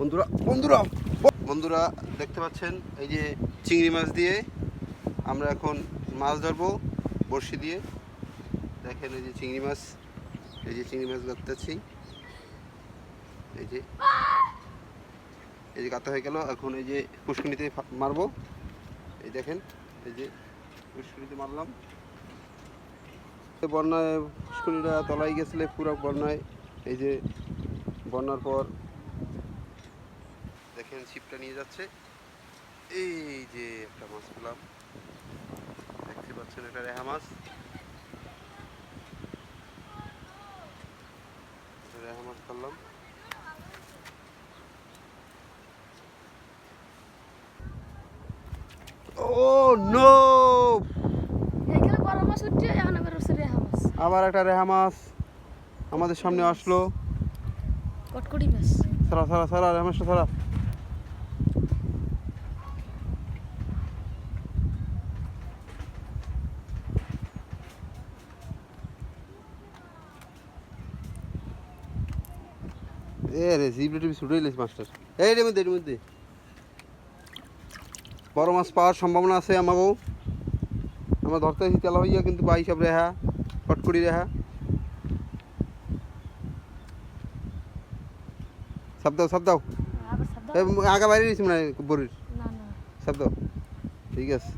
বন্ধুরা বন্ধুরা বন্ধুরা, দেখতে পাচ্ছেন এই যে চিংড়ি মাছ দিয়ে আমরা এখন মাছ ধরবো, বড়শি দিয়ে। দেখেন এই যে চিংড়ি মাছ, এই যে চিংড়ি মাছ ধরতেছি। এই যে এই যে গাতা হয়ে গেল, এখন এই যে পুষ্কুনিতে মারবো। এই দেখেন, এই যে পুষ্কুনিতে মারলাম। বন্যায় পুষ্কুনিটা তলায় গেছিলে, পুরো বন্যায়। এই যে বন্যার পর দেখেন ছিপটা নিয়ে যাচ্ছে। এই যে একটা মাছ পেলাম। দেখতে পাচ্ছেন একটা রেহা মাছ। রেহা মাছ ও নো এখানে মাছ আবার মাছ। একটা রেহা মাছ আমাদের সামনে আসলো। কটকটি মাছ। সারা সারা সারা রেহা মাছটা সারা এ রে জিবলে টিভি ছুটে মাস্টার। এই রে মধ্যে এর মধ্যে। বড় মাছ পাওয়ার সম্ভাবনা আছে আমাকেও আমরা ধরতে আসি তেলা হইয়া কিন্তু পাই সব রেহা কটকড়ি রেহা। সব দাও সব দাও। আগা বাইরে দিয়েছি মানে বড়ির। সব দাও। ঠিক আছে।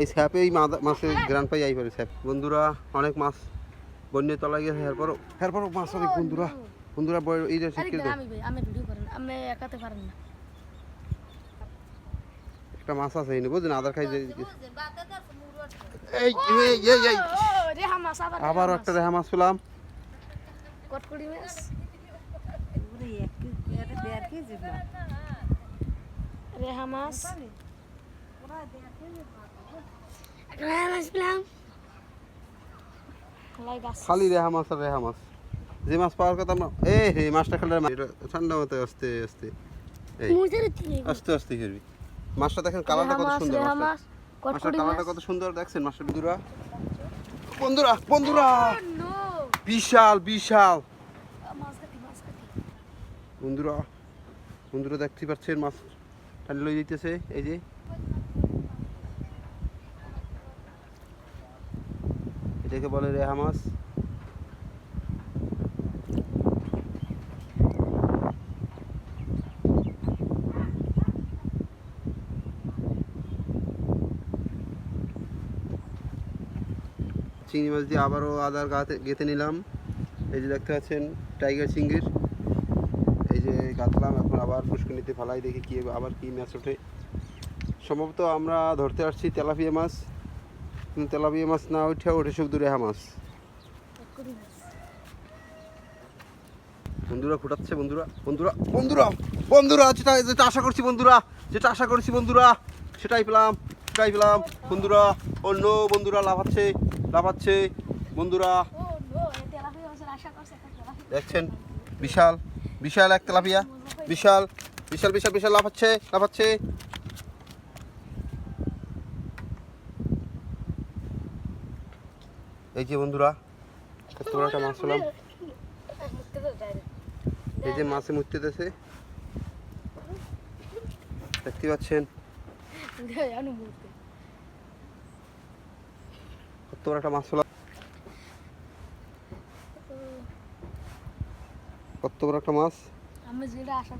এই স্যাপে এই মাছের গ্রান পাই যাই পারে স্যাপ। বন্ধুরা অনেক মাছ বন্যে তলা গেছে এরপরও এরপরও মাছ অনেক বন্ধুরা। বন্ধুরা এইটা আরে শিখিয়ে দাও আমি আমি ভিডিও করেন আমি একাতে পারেন না। একটা মাছ আছে এনে বুঝলেন? আদার খাই যে- এই এই এই এই এই। রেহা মাছ আবার আবার একটা রেহা মাছ পেলাম। কটকটি মাছ? রেহা মাছ। একটা রেহা মাছ পেলাম। লাই গাছ। খালি রেহা মাছ আর রেহা মাছ। যে মাছ পাওয়ার কথা এ হে মাছটা খেলে এটা ঠান্ডা মতো আস্তে আস্তে। আস্তে আস্তে করবি মাছটা দেখেন কালারটা কত সুন্দর মাছটা। কালারটা কত সুন্দর দেখছেন মাছটা বন্ধুরা বন্ধুরা! বন্ধুরা বিশাল বিশাল! বন্ধুরা বন্ধুরা দেখতে পাচ্ছেন মাছ টানি লই দিতেছে এই যে। এটাকে বলে রেহা মাছ। চিংড়ি মাছ দিয়ে আবারও আদার গাতে গেঁথে নিলাম। এই যে দেখতে পাচ্ছেন, টাইগার চিংড়ির। এই যে গাঁথলাম, এখন আবার পুষ্কনিতে ফেলাই, দেখি কি আবার কি মাছ ওঠে। সম্ভবত আমরা ধরতে আসছি তেলাপিয়া মাছ। কিন্তু তেলাপিয়া মাছ না উঠে ওঠে শুধু রেহা মাছ। বন্ধুরা ফুটাচ্ছে, বন্ধুরা বন্ধুরা বন্ধুরা বন্ধুরা, যেটা যেটা আশা করছি, বন্ধুরা, যেটা আশা করছি, বন্ধুরা, সেটাই পেলাম সেটাই পেলাম, বন্ধুরা অন্য বন্ধুরা লাফাচ্ছে। লাফাচ্ছে। বন্ধুরা, দেখছেন? বিশাল বিশাল এক তেলাপিয়া। বিশাল বিশাল বিশাল বিশাল লাফাচ্ছে লাফাচ্ছে। এই যে বন্ধুরা, কত বড় একটা মাছ ডাইরেক্ট এই যে মাছে মুছতে দেছে দেখতে পাচ্ছেন? কত একটা মাছ ফেলা কত বড় একটা মাছ? আমি যেটা আশা